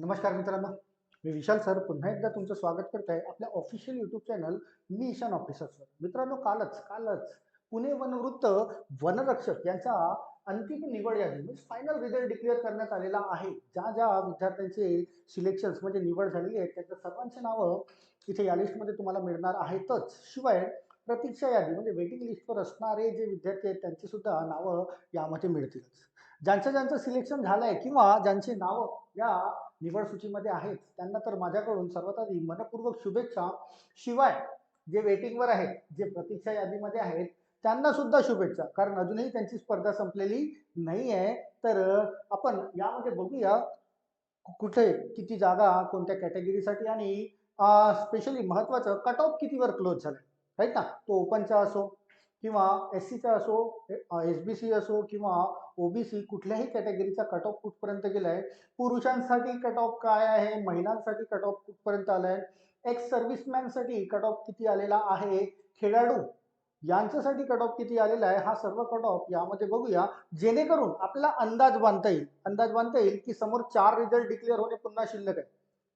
नमस्कार मित्रांनो. मी विशाल सर. पुन्हा एकदा तुमचं स्वागत करत आहे आपल्या ऑफिशियल यूट्यूब चॅनल मी ईशान ऑफिसर सर मित्रांनो कालच कालच पुणे वनवृत्त वनरक्षक यांचा अंतिम निवड यादी म्हणजे फायनल रिझल्ट डिक्लेअर करण्यात आलेला आहे. ज्या ज्या विद्यार्थ्यांचे सिलेक्शन्स म्हणजे निवड झालेली आहेत त्यांच्या सर्वांची नावं इथे या लिस्टमध्ये तुम्हाला मिळणार आहेतच. शिवाय प्रतीक्षा यादी म्हणजे वेटिंग लिस्टवर असणारे जे विद्यार्थी आहेत त्यांची सुद्धा नावं यामध्ये मिळतीलच. ज्यांचं ज्यांचं सिलेक्शन झालं आहे किंवा ज्यांची नावं या निवड सूचीमध्ये आहेत. त्यांना तर माझ्याकडून सर्वात आधी मनपूर्वक शुभेच्छा. शिवाय जे वेटिंगवर आहेत जे प्रतीक्षा यादीमध्ये आहेत त्यांना सुद्धा शुभेच्छा. कारण अजूनही त्यांची स्पर्धा संपलेली नाही आहे तर आपण यामध्ये बघूया कुठे किती जागा कोणत्या कॅटेगरीसाठी आणि स्पेशली महत्त्वाचं कट ऑफ कितीवर क्लोज झालं राईट ना? तो ओपनचा असो किंवा एस सीचा असो एस बी सी असो किंवा ओबीसी कुठल्याही कॅटेगरीचा कट ऑफ कुठपर्यंत गेला आहे पुरुषांसाठी कट ऑफ काय आहे महिलांसाठी कट ऑफ कुठपर्यंत आला आहे एक्स सर्व्हिसमॅनसाठी कट ऑफ किती आलेला आहे खेळाडू यांच्यासाठी कट ऑफ किती आलेला आहे हा सर्व कट ऑफ यामध्ये बघूया. जेणेकरून आपला अंदाज बांधता येईल. अंदाज बांधता येईल की समोर चार रिझल्ट डिक्लेअर होणे पुन्हा शिल्लक आहे.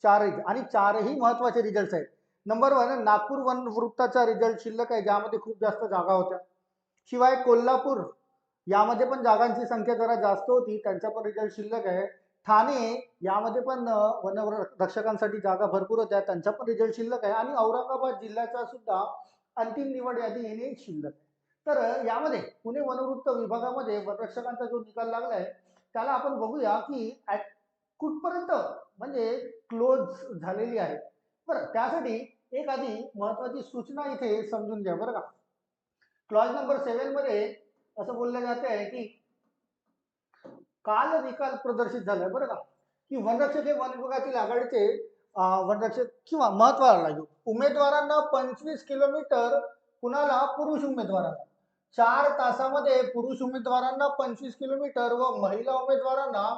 चार आणि चारही महत्त्वाचे रिझल्ट आहेत. नंबर वन नागपूर वन वृत्ताचा रिझल्ट शिल्लक आहे ज्यामध्ये खूप जास्त जागा होत्या. शिवाय कोल्हापूर यामध्ये पण जागांची संख्या जरा जास्त होती त्यांचा पण रिझल्ट शिल्लक आहे. ठाणे यामध्ये पण वन रक्षकांसाठी जागा भरपूर होत्या त्यांचा पण रिझल्ट शिल्लक आहे. आणि औरंगाबाद जिल्ह्याचा सुद्धा अंतिम निवड यादी येणे शिल्लक आहे. तर यामध्ये पुणे वनवृत्त विभागामध्ये वनरक्षकांचा जो निकाल लागला आहे त्याला आपण बघूया की कुठपर्यंत म्हणजे क्लोज झालेली आहे. बरं त्यासाठी एक आधी महत्वाची सूचना इथे समजून घ्या बरं का. क्लॉज नंबर सेव्हनमध्ये असं बोललं जात आहे की काल निकाल प्रदर्शित झालाय बरं का. की वनरक्षक हे वन विभागातील आघाडीचे वनरक्षक किंवा महत्वाला घेऊ उमेदवारांना पंचवीस किलोमीटर कुणाला? पुरुष उमेदवारांना. चार तासामध्ये पुरुष उमेदवारांना पंचवीस किलोमीटर व महिला उमेदवारांना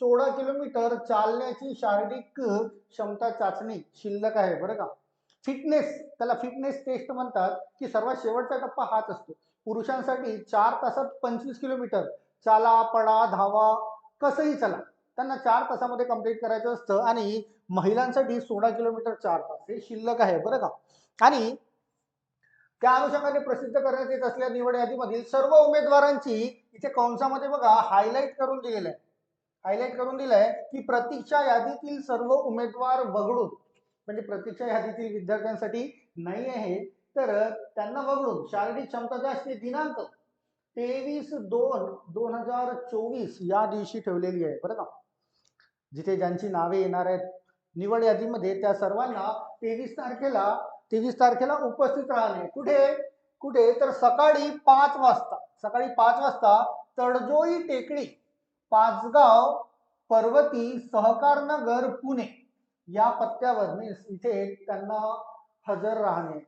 सोळा किलोमीटर चालण्याची शारीरिक क्षमता चाचणी शिल्लक आहे बरं का. फिटनेस त्याला फिटनेस टेस्ट म्हणतात की सर्वात शेवटचा टप्पा हाच असतो. पुरुषांसाठी चार तासात पंचवीस किलोमीटर चाला पडा धावा कसंही चला त्यांना चार तासामध्ये कंप्लीट करायचं असतं. आणि महिलांसाठी सोळा किलोमीटर चार तास हे शिल्लक आहे बरं का? आणि त्या अनुषंगाने प्रसिद्ध करण्यात येत असलेल्या निवड यादीमधील सर्व उमेदवारांची इथे कंसामध्ये बघा हायलाईट करून दिलेलं आहे. हायलाईट करून दिलंय की प्रतीक्षा यादीतील सर्व उमेदवार वगळून म्हणजे प्रतीक्षा यादीतील विद्यार्थ्यांसाठी नाही आहे. तर त्यांना वगळून शारीरिक क्षमता जास्त दिनांक तेवीस दोन दोन हजार चोवीस या दिवशी ठेवलेली आहे. बरं का? जिथे ज्यांची नावे येणार आहेत निवड यादीमध्ये त्या सर्वांना तेवीस तारखेला तेवीस तारखेला उपस्थित राहणे. कुठे? कुठे? तर सकाळी पाच वाजता सकाळी पाच वाजता तडजोई टेकडी पाचगाव पर्वती सहकारनगर पुणे. या पत्त्यावर मीन्स इथे त्यांना हजर राहणे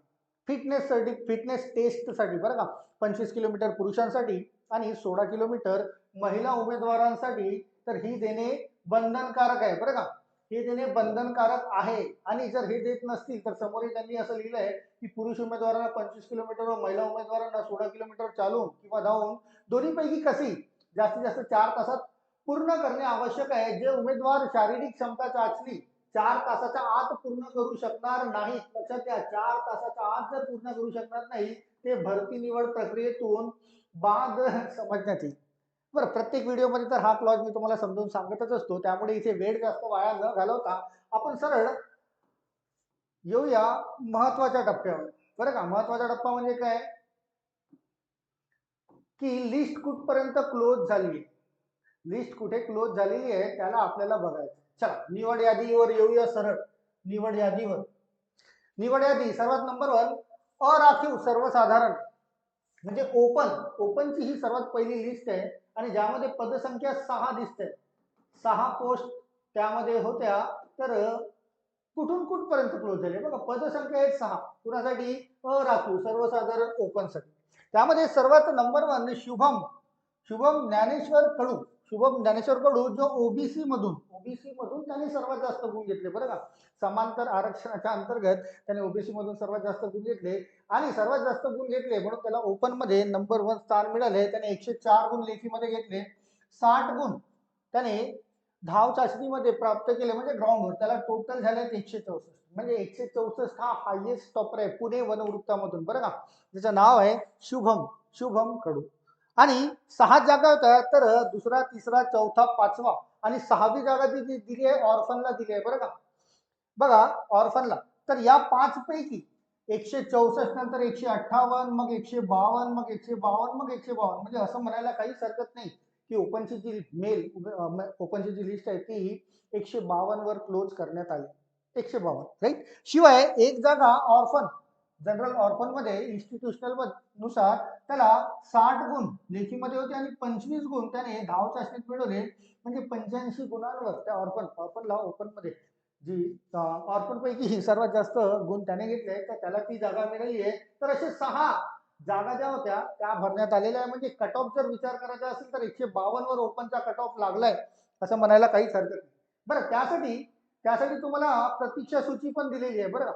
फिटनेस सर्टि फिटनेस टेस्टसाठी बरं का पंचवीस किलोमीटर पुरुषांसाठी आणि सोळा किलोमीटर महिला उमेदवारांसाठी तर ही देणे बंधनकारक आहे बरं का. हे देणे बंधनकारक आहे. आणि जर हे देत नसतील तर समोर त्यांनी असं लिहिलं आहे की पुरुष उमेदवारांना पंचवीस किलोमीटर व महिला उमेदवारांना सोळा किलोमीटर चालून किंवा धावून दोन्हीपैकी कशी जास्तीत जास्त चार तासात पूर्ण करणे आवश्यक आहे. जे उमेदवार शारीरिक क्षमता चाचणी चार तासाच्या आत पूर्ण करू शकणार नाहीत लक्षात घ्या चार तासाच्या आत जर पूर्ण करू शकणार नाही ते भरती निवड प्रक्रियेतून बाद समजण्यात येईल बरं प्रत्येक व्हिडिओमध्ये तर हा क्लॉज मी तुम्हाला समजून सांगतच असतो. त्यामुळे इथे वेळ जास्त वाया न घालवता आपण सरळ येऊया महत्त्वाच्या टप्प्यावर. बरं का? महत्त्वाचा टप्पा म्हणजे काय? की लिस्ट कुठपर्यंत क्लोज झाली? लिस्ट कुठे क्लोज झालेली आहे त्याला आपल्याला बघायचं. चला निवड यादीवर येऊया सरळ. निवड यादीवर. निवड यादी सर्वात नंबर वन अराखीव सर्वसाधारण. म्हणजे ओपन ओपनची ही सर्वात पहिली लिस्ट आहे आणि ज्यामध्ये पदसंख्या सहा दिसते. सहा पोस्ट त्यामध्ये होत्या तर कुठून कुठपर्यंत क्लोज झाले? बघा पदसंख्या आहेत सहा. कुणासाठी? अराखीव सर्वसाधारण ओपनसाठी त्यामध्ये सर्वात नंबर वन शुभम. शुभम ज्ञानेश्वर कडू. शुभम ज्ञानेश्वर कडू जो ओबीसी मधून ओबीसी मधून त्यांनी सर्वात जास्त गुण घेतले बरं का? समांतर आरक्षणाच्या अंतर्गत त्याने ओबीसी मधून सर्वात जास्त गुण घेतले. आणि सर्वात जास्त गुण घेतले म्हणून त्याला ओपनमध्ये नंबर वन स्थान मिळाले. त्याने एकशे चार गुण लेखीमध्ये घेतले. साठ गुण त्याने धाव चाचणीमध्ये प्राप्त केले म्हणजे ग्राउंडवर त्याला टोटल झाले एकशे चौसष्ट. म्हणजे एकशे चौसष्ट हा हायेस्ट टॉपर आहे पुणे वनवृत्तामधून बरं का? ज्याचं नाव आहे शुभम शुभम कडू आणि सहा जागा होत्या तर दुसरा तिसरा चौथा पाचवा आणि सहावी जागा ती जी दिली आहे ऑर्फनला दिली आहे बरं का? बघा ऑर्फनला तर या पाच पैकी एकशे चौसष्ट नंतर एकशे अठ्ठावन्न मग एकशे बावन्न मग एकशे बावन्न मग एकशे बावन्न. म्हणजे असं म्हणायला काहीच हरकत नाही की ओपनची जी मेल ओपनची जी लिस्ट आहे ती एकशे बावन्न वर क्लोज करण्यात आली. एकशे बावन्न राईट शिवाय एक जागा ऑर्फन जनरल ऑर्फनमध्ये इन्स्टिट्यूशनलनुसार त्याला साठ गुण लेखीमध्ये होते आणि पंचवीस गुण त्याने धाव चाचणीत मिळवले. म्हणजे पंच्याऐंशी गुणांवर त्या ऑर्फन ऑर्फनला ओपनमध्ये जी ऑर्फन पैकी सर्वात जास्त गुण त्याने घेतले तर त्याला ती जागा मिळाली आहे. तर असे सहा जागा ज्या होत्या त्या भरण्यात आलेल्या आहे म्हणजे कट ऑफ जर विचार करायचा असेल तर एकशे बावन्न वर ओपनचा कट ऑफ लागलाय असं म्हणायला काहीच हरकत नाही. बरं त्यासाठी त्यासाठी तुम्हाला प्रतीक्षा सूची पण दिलेली आहे. बरं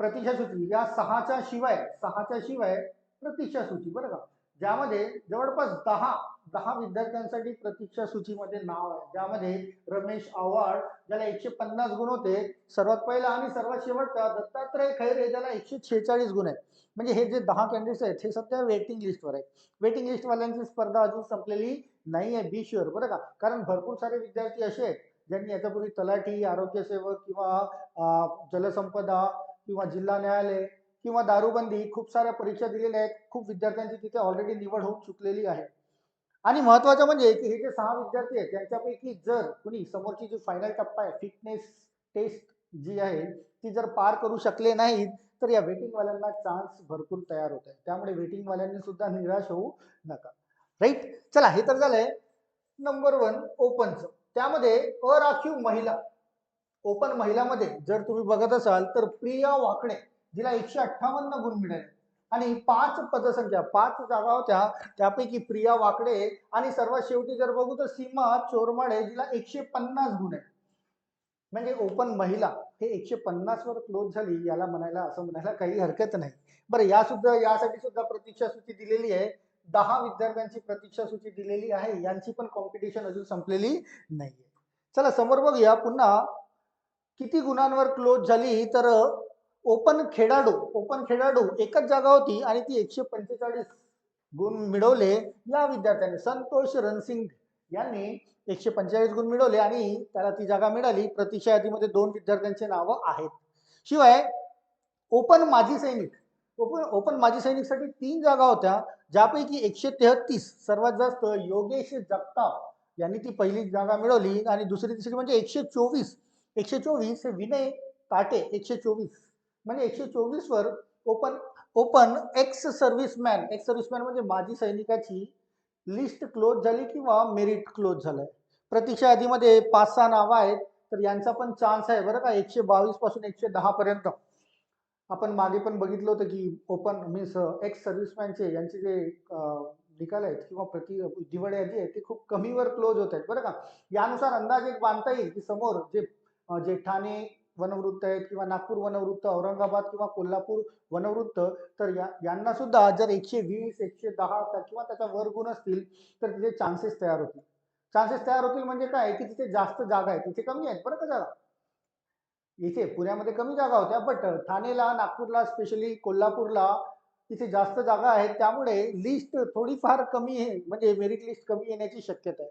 प्रतीक्षा सूची. या सहाच्या शिवाय सहाच्या शिवाय प्रतीक्षा सूची बरं का? ज्यामध्ये जवळपास दहा दहा विद्यार्थ्यांसाठी प्रतीक्षा सूचीमध्ये नाव आहे. ज्यामध्ये रमेश आव्हाड ज्याला एकशे पन्नास गुण होते सर्वात पहिला आणि सर्वात शेवटचा दत्तात्रय खैरे ज्याला एकशे छेचाळीस गुण आहेत. म्हणजे हे जे दहा कॅन्डिडेट्स आहेत हे सध्या वेटिंग लिस्टवर आहेत. वेटिंग लिस्टवाल्यांची स्पर्धा अजून संपलेली नाही आहे बी शुअर बरं का? कारण भरपूर सारे विद्यार्थी असे आहेत ज्यांनी याच्यापूर्वी तलाठी आरोग्यसेवक किंवा जलसंपदा किंवा जिल्हा न्यायालय किंवा दारूबंदी खूप साऱ्या परीक्षा दिलेल्या आहेत. खूप विद्यार्थ्यांची तिथे ऑलरेडी निवड होऊन चुकलेली आहे. आणि महत्वाचं म्हणजे की हे जे सहा विद्यार्थी आहेत त्यांच्यापैकी जर कुणी समोरची जी फायनल टप्पा आहे फिटनेस टेस्ट जी आहे ती जर पार करू शकले नाहीत तर या वेटिंगवाल्यांना चान्स भरपूर तयार होत आहे. त्यामुळे वेटिंगवाल्यांनी सुद्धा निराश होऊ नका. राईट चला हे तर झालंय. नंबर वन ओपनचं त्यामध्ये अराखीव महिला. ओपन महिलामध्ये जर तुम्ही बघत असाल तर प्रिया वाकडे जिला एकशे अठ्ठावन्न गुण मिळाले. आणि पाच पदसंख्या पाच जागा होत्या त्यापैकी प्रिया वाकडे आणि सर्वात शेवटी जर बघू तर सीमा चोरमाडे जिला एकशे पन्नास गुण आहे म्हणजे ओपन महिला हे एकशे पन्नास वर क्लोज झाली याला म्हणायला असं म्हणायला काही हरकत नाही. बरं या सुद्धा यासाठी सुद्धा प्रतीक्षा सूची दिलेली आहे. दहा विद्यार्थ्यांची प्रतीक्षा सूची दिलेली आहे. यांची पण कॉम्पिटिशन अजून संपलेली नाहीये. चला समोर बघूया पुन्हा. किती गुणांवर क्लोज झाली तर ओपन खेळाडू ओपन खेळाडू एकच जागा होती आणि ती एकशे पंचेचाळीस गुण मिळवले या विद्यार्थ्याने. संतोष रणसिंग यांनी एकशे पंचेचाळीस गुण मिळवले आणि त्याला ती जागा मिळाली. प्रतीक्षा यादीमध्ये दोन विद्यार्थ्यांची नावं आहेत. शिवाय ओपन माजी सैनिक ओपन ओपन माजी सैनिकसाठी तीन जागा होत्या ज्यापैकी एकशे तेहतीस सर्वात जास्त योगेश जगताप यांनी ती पहिली जागा मिळवली आणि दुसरी तिसरी म्हणजे एकशे चोवीस एकशे चोवीस हे विनय काटे एकशे चोवीस. म्हणजे एकशे चोवीस वर open open ex serviceman ex serviceman म्हणजे माजी सैनिकाची लिस्ट क्लोज झाली किंवा मेरिट क्लोज झालंय. प्रतीक्षा यादीमध्ये पाच सहा नावं आहेत तर यांचा पण चान्स आहे बरं का एकशे बावीसपासून एकशे दहा पर्यंत. आपण मागे पण बघितलं होतं की ओपन मीन्स एक्स सर्व्हिसमॅनचे यांचे जे निकाल आहेत किंवा प्रति दिवाळी यादी आहे ते खूप कमीवर क्लोज होत आहेत बरं का. यानुसार अंदाज एक बांधता येईल की समोर जे जे ठाणे वनवृत्त आहेत किंवा नागपूर वनवृत्त औरंगाबाद किंवा कोल्हापूर वनवृत्त तर या यांना सुद्धा जर एकशे वीस एकशे दहा किंवा त्याचा वर गुण असतील तर तिथे चान्सेस तयार होतील. चान्सेस तयार होतील म्हणजे काय? की तिथे जास्त जागा आहे तिथे कमी आहेत. बरं का जागा इथे पुण्यामध्ये कमी जागा होत्या बट ठाणेला नागपूरला स्पेशली कोल्हापूरला तिथे जास्त जागा आहेत. त्यामुळे लिस्ट थोडीफार कमी आहे. म्हणजे मेरिट लिस्ट कमी येण्याची शक्यता आहे.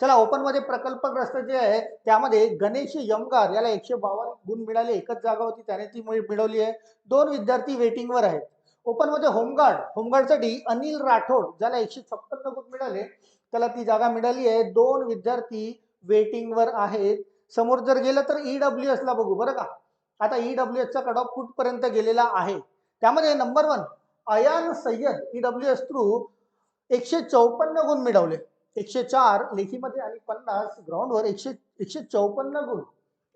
चला ओपनमध्ये प्रकल्पग्रस्त जे आहे त्यामध्ये गणेश यमगार याला एकशे बावन्न गुण मिळाले एकच जागा होती त्याने ती मिळ- मिळवली आहे. दोन विद्यार्थी वेटिंगवर आहेत. ओपनमध्ये होमगार्ड होमगार्डसाठी अनिल राठोड ज्याला एकशे छप्पन्न गुण मिळाले त्याला ती जागा मिळाली आहे. दोन विद्यार्थी वेटिंगवर आहेत. समोर जर गेलं तर ईडब्ल्यू एस ला बघू बरं का? आता ईडब्ल्यू एसचा कट ऑफ कुठपर्यंत गेलेला आहे? त्यामध्ये number one Ayan Sayyad E W S through एकशे चौपन्न गुण मिळवले. एकशे चार लेखीमध्ये आणि पन्नास ग्राउंडवर एकशे एकशे चौपन्न गुण.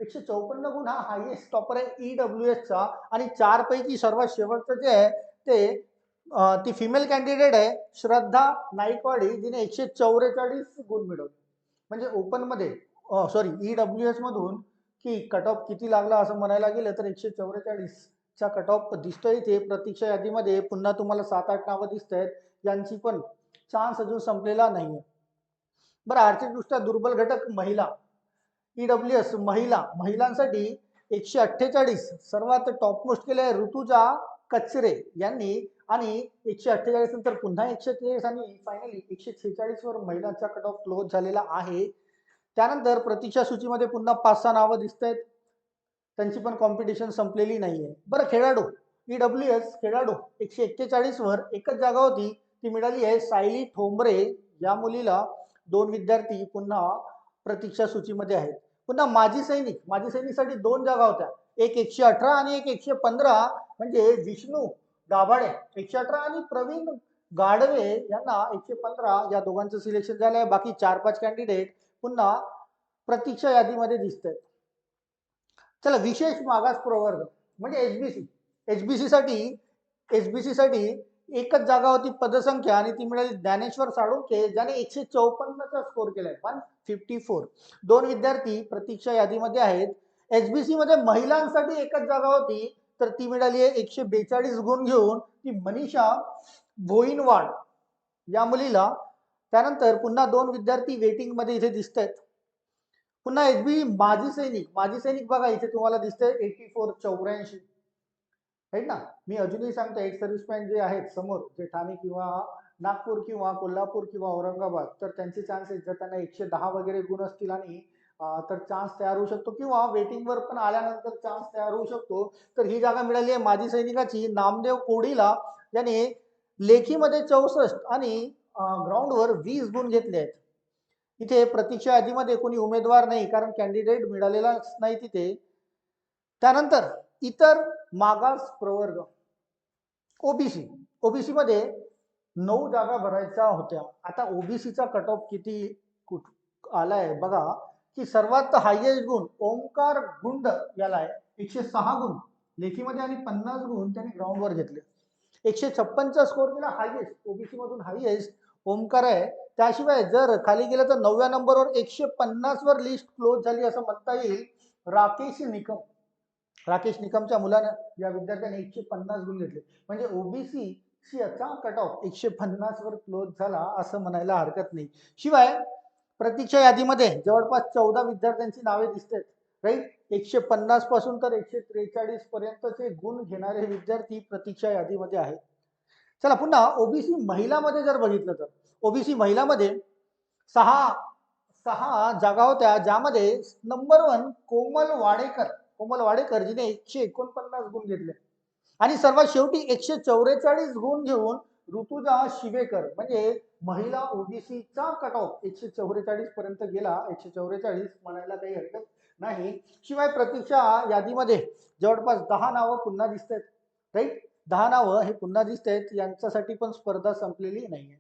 एकशे चौपन्न गुण हा हायेस्ट टॉपर आहे ई डब्ल्यू एसचा आणि चार पैकी सर्वात शेवटचं जे आहे ते ती फिमेल कॅन्डिडेट आहे श्रद्धा नाईकवाडी जिने एकशे चौवेचाळीस गुण मिळवले. म्हणजे ओपनमध्ये सॉरी ई डब्ल्यू एसमधून की कट ऑफ किती लागला असं म्हणायला गेलं तर एकशे चौवेचाळीसचा कट ऑफ दिसतोय इथे. प्रतीक्षा यादीमध्ये पुन्हा तुम्हाला सात आठ नावं दिसत आहेत. यांची पण चान्स अजून संपलेला नाही आहे बरं आर्थिकदृष्ट्या दुर्बल घटक महिला. ईडब्ल्यू एस महिला. महिलांसाठी एकशे अठ्ठेचाळीस सर्वात टॉपमोस्ट केले आहे ऋतुजा कचरे यांनी आणि एकशे अठ्ठेचाळीस नंतर पुन्हा एकशे तेवीस आणि फायनली एकशे छेचाळीस वर महिलांचा कट ऑफ क्लोज झालेला आहे. त्यानंतर प्रतीक्षा सूचीमध्ये पुन्हा पाच सहा नावं दिसत आहेत त्यांची पण कॉम्पिटिशन संपलेली नाही आहे बरं खेळाडू. ईडब्ल्यू एस खेळाडू. एकशे एक्केचाळीसवर एकच जागा होती. ती मिळाली आहे सायली ठोंबरे. या मुलीला दोन विद्यार्थी पुन्हा प्रतीक्षा सूचीमध्ये आहेत. पुन्हा माजी सैनिक माजी सैनिकसाठी दोन जागा होत्या. एक एकशे अठरा आणि एक एकशे पंधरा म्हणजे विष्णू दाभाडे एकशे अठरा आणि प्रवीण गाडवे यांना एकशे पंधरा या दोघांचं सिलेक्शन झालंय बाकी चार पाच कॅन्डिडेट पुन्हा प्रतीक्षा यादीमध्ये दिसत आहेत चला विशेष मागास प्रवर्ग म्हणजे एचबीसी एचबीसी साठी एचबीसी साठी एकच जागा होती पदसंख्या आणि ती मिळाली ज्ञानेश्वर साळुंखे ज्याने एकशे चौपन्नचा स्कोर केलाय. वन फिफ्टी फोर दोन विद्यार्थी प्रतीक्षा यादीमध्ये आहेत. एचबीसी मध्ये महिलांसाठी एकच जागा होती तर ती मिळाली आहे एकशे बेचाळीस गुण घेऊन ती मनीषा भोईनवाड या मुलीला. त्यानंतर पुन्हा दोन विद्यार्थी वेटिंगमध्ये इथे दिसत आहेत पुन्हा एचबी माजी सैनिक माजी सैनिक बघा इथे तुम्हाला दिसतंय एटी फोर चौऱ्याऐंशी. आहेत ना? मी अजूनही सांगतो एक सर्व्हिसमॅन जे आहेत समोर जे ठाणे किंवा नागपूर किंवा कोल्हापूर किंवा औरंगाबाद तर त्यांचे चान्सेस जर त्यांना एकशे दहा वगैरे गुण असतील आणि तर चान्स तयार होऊ शकतो. किंवा वेटिंगवर पण आल्यानंतर चान्स तयार होऊ शकतो. तर ही जागा मिळाली आहे माजी सैनिकाची नामदेव कोडीला. याने लेखीमध्ये चौसष्ट आणि ग्राउंडवर वीस गुण घेतले आहेत. इथे प्रतीक्षा यादीमध्ये कोणी उमेदवार नाही कारण कॅन्डिडेट मिळालेलाच नाही तिथे. त्यानंतर इतर मागास प्रवर्ग. ओबीसी ओबीसी मध्ये नऊ जागा भरायच्या होत्या. आता ओबीसीचा कट ऑफ किती कुठ आलाय? बघा की सर्वात हायएस्ट गुण ओंकार गुंड याला आहे एकशे सहा गुण. लेखीमध्ये आणि पन्नास गुण त्यांनी ग्राउंडवर घेतले. एकशे छप्पनचा स्कोर केला हायएस्ट ओबीसी मधून हायएस्ट ओमकार आहे. त्याशिवाय जर खाली गेलं तर नवव्या नंबरवर एकशे पन्नास वर लिस्ट क्लोज झाली असं म्हणता येईल राकेश निकम. राकेश निकमच्या मुलानं या विद्यार्थ्याने एकशे पन्नास गुण घेतले. म्हणजे ओबीसी ची याचा कट ऑफ एकशे पन्नास वर क्लोज झाला असं म्हणायला हरकत नाही. शिवाय प्रतीक्षा यादीमध्ये जवळपास चौदा विद्यार्थ्यांची नावे दिसतात. राईट? एकशे पन्नासपासून तर एकशे त्रेचाळीस पर्यंतचे गुण घेणारे विद्यार्थी प्रतीक्षा यादीमध्ये आहेत. चला पुन्हा ओबीसी महिलामध्ये जर बघितलं तर. ओबीसी महिलामध्ये सहा सहा जागा होत्या ज्यामध्ये नंबर वन कोमल वाडेकर कोमल वाडेकरजीने एकशे एकोणपन्नास गुण घेतले. आणि सर्वात शेवटी एकशे चौवेचाळीस गुण घेऊन ऋतुजा शिवेकर म्हणजे महिला ओबीसीचा कट ऑफ एकशे चौवेचाळीस पर्यंत गेला. एकशे चौवेचाळीस म्हणायला काही हरकत नाही. शिवाय प्रतीक्षा यादीमध्ये जवळपास दहा नावं पुन्हा दिसत आहेत राईट? दहा नावं हे पुन्हा दिसत आहेत यांच्यासाठी पण स्पर्धा संपलेली नाहीये.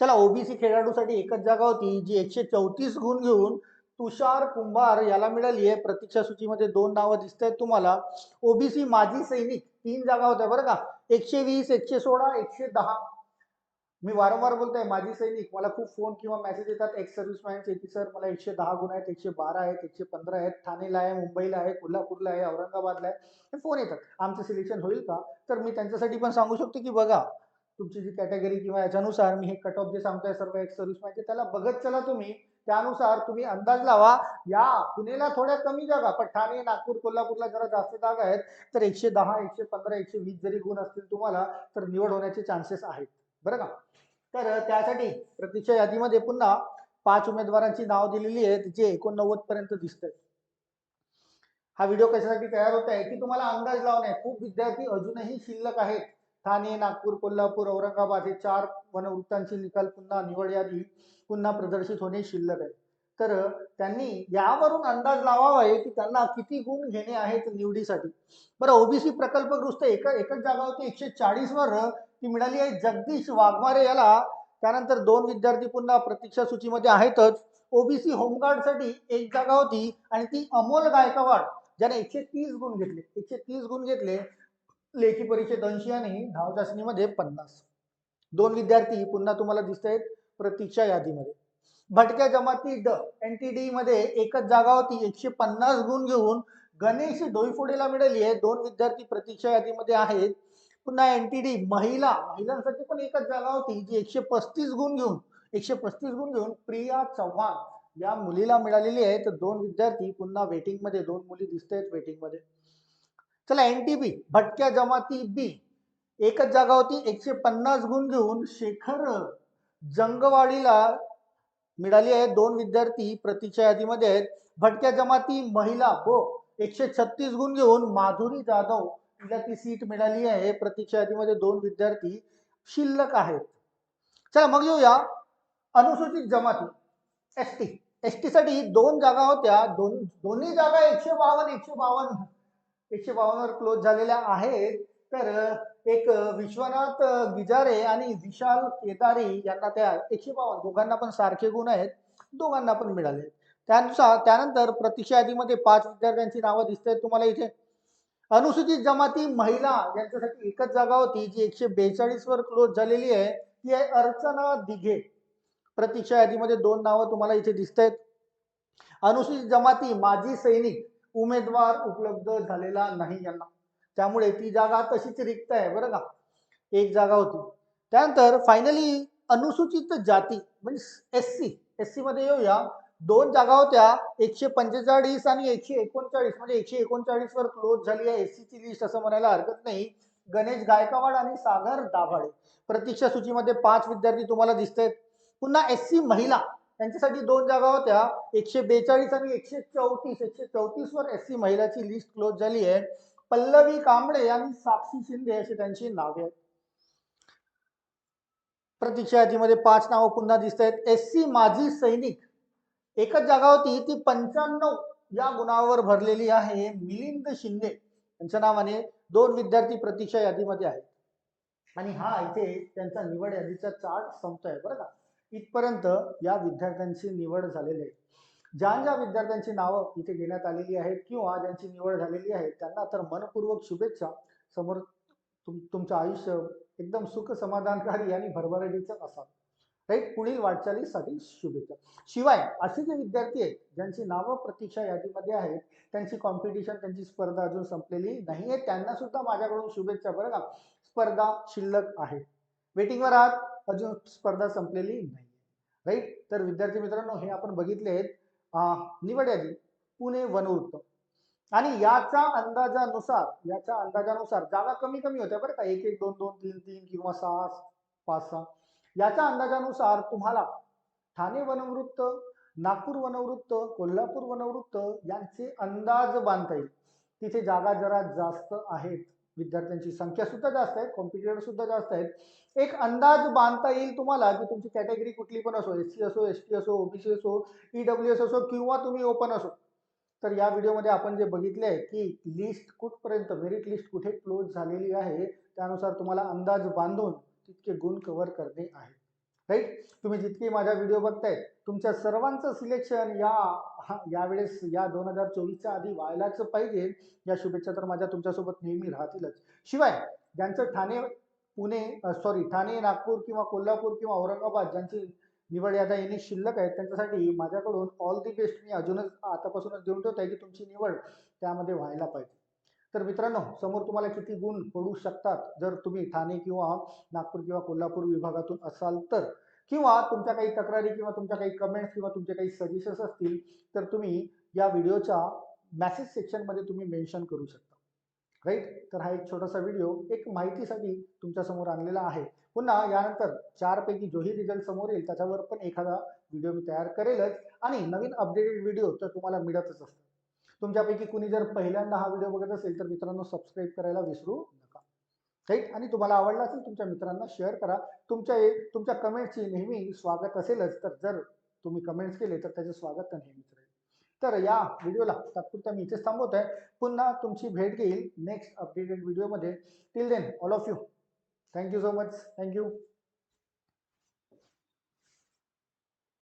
चला ओबीसी खेळाडूसाठी एकच जागा होती जी एकशे चौतीस गुण घेऊन तुषार कुंभार याला मिळाली आहे. प्रतीक्षा सूचीमध्ये दोन नावं दिसत आहेत तुम्हाला. ओबीसी माजी सैनिक तीन जागा होत्या बरं का. एकशे वीस एकशे सोळा एकशे दहा. मी वारंवार बोलतोय माजी सैनिक मला खूप फोन किंवा मेसेज येतात. एक्स सर्व्हिसमॅनचे की सर मला एकशे दहा गुण आहेत एकशे बारा आहेत एकशे पंधरा आहेत. ठाणेला आहे मुंबईला आहे कोल्हापूरला आहे औरंगाबादला आहे. हे फोन येतात. आमचं सिलेक्शन होईल का? तर मी त्यांच्यासाठी पण सांगू शकतो की बघा तुमची जी कॅटेगरी किंवा याच्यानुसार मी हे कट ऑफ जे सांगतोय सर्व एक्स सर्व्हिसमॅनचे त्याला बघत चला तुम्ही. त्यानुसार तुम्ही अंदाज लावा. या पुणेला थोड्या कमी जागा पण ठाणे नागपूर कोल्हापूरला जरा जास्त जागा आहेत तर एकशे दहा एकशे पंधरा एकशे वीस जरी गुण असतील तुम्हाला तर निवड होण्याचे चान्सेस आहेत. बरं का? तर त्यासाठी प्रतीक्षा यादीमध्ये पुन्हा पाच उमेदवारांची नाव दिलेली आहेत जे एकोणनव्वद पर्यंत दिसत हा व्हिडिओ कशासाठी तयार होत आहे की तुम्हाला अंदाज लावणे खूप विद्यार्थी अजूनही शिल्लक आहेत. ठाणे नागपूर कोल्हापूर औरंगाबाद हे चार वनवृत्तांचे निकाल पुन्हा निवड यादी पुन्हा प्रदर्शित होणे शिल्लक आहे. तर त्यांनी यावरून अंदाज लावावा आहे की त्यांना किती गुण घेणे आहेत निवडीसाठी. बरं ओबीसी प्रकल्पग्रस्त एक एकच जागा होती एकशे चाळीस वर ती मिळाली आहे जगदीश वाघमारे याला. त्यानंतर दोन विद्यार्थी पुन्हा प्रतीक्षा सूचीमध्ये आहेतच. ओबीसी होमगार्डसाठी एक जागा होती आणि ती अमोल गायकवाड ज्याने एकशे तीस गुण घेतले एकशे तीस गुण घेतले. लेखी परीक्षेत ऐंशी आणि धाव चाचणीमध्ये पन्नास. दोन विद्यार्थी पुन्हा तुम्हाला दिसत आहेत प्रतीक्षा यादीमध्ये. भटक्या जमाती ड एन टी डी मध्ये एकच जागा होती एकशे पन्नास गुण घेऊन गणेश डोईफोडेला मिळाली आहे. दोन विद्यार्थी प्रतीक्षा यादीमध्ये आहेत. पुन्हा एन टी डी महिला महिलांसाठी पण एकच जागा होती जी एकशे पस्तीस गुण घेऊन एकशे पस्तीस गुण घेऊन प्रिया चव्हाण या मुलीला मिळालेली आहे. तर दोन विद्यार्थी पुन्हा वेटिंगमध्ये दोन मुली दिसत आहेत वेटिंगमध्ये चला एन टी बी भटक्या जमाती बी एकच जागा होती एकशे पन्नास गुण घेऊन शेखर जंगवाडीला मिळाली आहे. दोन विद्यार्थी प्रतीक्षा यादीमध्ये आहेत. भटक्या जमाती महिला हो एकशे छत्तीस गुण घेऊन माधुरी जाधव तिला ती सीट मिळाली आहे. प्रतीक्षा यादीमध्ये दोन विद्यार्थी शिल्लक आहेत. चला मग येऊया अनुसूचित जमाती. एस टी एस टी साठी दोन जागा होत्या. दोन दोन्ही जागा एकशे बावन्न एकशे बावन्न एकशे बावन्नवर क्लोज झालेल्या आहेत. तर एक विश्वनाथ गिजारे आणि विशाल केदारी यांना त्या एकशे बावन्न दोघांना पण सारखे गुण आहेत. दोघांना पण मिळाले. त्यानुसार त्यानंतर प्रतीक्षा यादीमध्ये पाच विद्यार्थ्यांची नावं दिसत आहेत तुम्हाला इथे अनुसूचित जमाती महिला यांच्यासाठी एकच जागा होती जी एकशे बेचाळीस वर क्लोज झालेली आहे. ती आहे अर्चना दिघे. प्रतीक्षा यादीमध्ये दोन नावं तुम्हाला इथे दिसत आहेत अनुसूचित जमाती माजी सैनिक उमेदवार उपलब्ध झालेला नाही यांना. त्यामुळे ती जागा तशीच रिक्त आहे बरं का? एक जागा होती. त्यानंतर फायनली अनुसूचित जाती म्हणजे एस सी एस सी मध्ये येऊया. दोन जागा होत्या एकशे पंचेचाळीस आणि एकशे एकोणचाळीस. म्हणजे एकशे एकोणचाळीस वर क्लोज झाली आहे एस ची लिस्ट असं म्हणायला हरकत नाही. गणेश गायकवाड आणि सागर दाभाडे. प्रतीक्षा सूचीमध्ये पाच विद्यार्थी तुम्हाला दिसत आहेत पुन्हा एस सी महिला. त्यांच्यासाठी दोन जागा होत्या. एकशे बेचाळीस आणि एकशे चौतीस. एकशे चौतीस वर एस सी महिलाची लिस्ट क्लोज झाली आहे. पल्लवी कांबळे आणि साक्षी शिंदे अशी त्यांची नावे आहेत. प्रतीक्षा यादीमध्ये पाच नावं पुन्हा दिसत आहेत एस सी माजी सैनिक. एकच जागा होती. ती पंच्याण्णव या गुणावर भरलेली आहे. मिलिंद शिंदे यांच्या नावाने दोन विद्यार्थी प्रतीक्षा यादीमध्ये आहेत. आणि हा इथे त्यांचा निवड यादीचा चार्ट संपतोय. बरं का? इथपर्यंत या विद्यार्थ्यांची निवड झालेली आहे. ज्या ज्या विद्यार्थ्यांची नावं इथे घेण्यात आलेली आहेत किंवा ज्यांची निवड झालेली आहे त्यांना तर मनपूर्वक शुभेच्छा. समोर तुम तुमचं आयुष्य एकदम सुख समाधानकारी आणि भरभराटीचं असावं. राईट? पुढील वाटचालीसाठी शुभेच्छा. शिवाय असे जे विद्यार्थी आहेत ज्यांची नावं प्रतीक्षा यादीमध्ये आहेत त्यांची कॉम्पिटिशन त्यांची स्पर्धा अजून संपलेली नाही आहे त्यांना सुद्धा माझ्याकडून शुभेच्छा. बरं का? स्पर्धा शिल्लक आहे. वेटिंगवर आहात? अजून स्पर्धा संपलेली नाही. राईट? तर विद्यार्थी मित्रांनो हे आपण बघितले आहेत निवड यादी पुणे वनवृत्त आणि याच्या अंदाजानुसार याच्या अंदाजानुसार जागा कमी कमी होत्या बरं का एक एक दोन दोन तीन तीन किंवा सहा पाच सहा याच्या अंदाजानुसार तुम्हाला ठाणे वनवृत्त नागपूर वनवृत्त कोल्हापूर वनवृत्त यांचे अंदाज बांधता येईल. तिथे जागा जरा जास्त आहेत. विद्यार्थ्यांची संख्या सुद्धा जास्त आहे कॉम्पिटिटर सुद्धा जास्त आहेत. एक अंदाज बांधता येईल तुम्हाला की तुमची कॅटेगरी कुठली पण असो एस सी असो एस टी असो ओबीसी असो ईडब्ल्यू एस असो किंवा तुम्ही ओपन असो. तर या व्हिडिओमध्ये आपण जे बघितले आहे की लिस्ट कुठपर्यंत मेरिट लिस्ट कुठे क्लोज झालेली आहे त्यानुसार तुम्हाला अंदाज बांधून तितके गुण कव्हर करणे आहे. राईट तुम्ही जितके माझा व्हिडिओ बघताय तुमच्या सर्वांचं सिलेक्शन या यावेळेस या दोन हजार चोवीसच्या आधी व्हायलाच पाहिजे. या शुभेच्छा तर माझ्या तुमच्यासोबत नेहमी राहतीलच. शिवाय ज्यांचं ठाणे पुणे सॉरी ठाणे नागपूर किंवा कोल्हापूर किंवा औरंगाबाद ज्यांची निवड यादा येणे शिल्लक आहेत त्यांच्यासाठी माझ्याकडून ऑल दी बेस्ट मी अजूनच आतापासूनच देऊन ठेवत आहे की तुमची निवड त्यामध्ये व्हायला पाहिजे. तर मित्रांनो समोर तुम्हाला किती गुण पडू शकतात जर तुम्ही ठाणे किंवा नागपूर किंवा कोल्हापूर विभागातून असाल तर. किंवा तुमच्या काही तक्रारी किंवा तुमच्या काही कमेंट्स किंवा तुमचे काही सजेशन्स असतील तर तुम्ही या व्हिडिओच्या मॅसेज सेक्शनमध्ये तुम्ही मेन्शन करू शकता. राईट तर हा एक छोटासा व्हिडिओ एक माहितीसाठी तुमच्यासमोर आणलेला आहे. पुन्हा यानंतर चारपैकी जोही रिझल्ट समोर येईल त्याच्यावर पण एखादा व्हिडिओ मी तयार करेलच. आणि नवीन अपडेटेड व्हिडिओ तर तुम्हाला मिळतच असतात तुमच्यापैकी कुणी जर पहिल्यांदा हा व्हिडिओ बघत असेल तर मित्रांनो सबस्क्राईब करायला विसरू नका. राईट? आणि तुम्हाला आवडला असेल तुमच्या मित्रांना शेअर करा. तुमच्या तुमच्या कमेंटची नेहमी स्वागत असेलच तर जर तुम्ही कमेंट्स केले तर त्याचे स्वागत नेहमीच राहील. तर या व्हिडिओला तात्पुरता मी इथेच थांबवत आहे पुन्हा तुमची भेट घेईल नेक्स्ट अपडेटेड व्हिडिओमध्ये till then all of you thank you so much thank you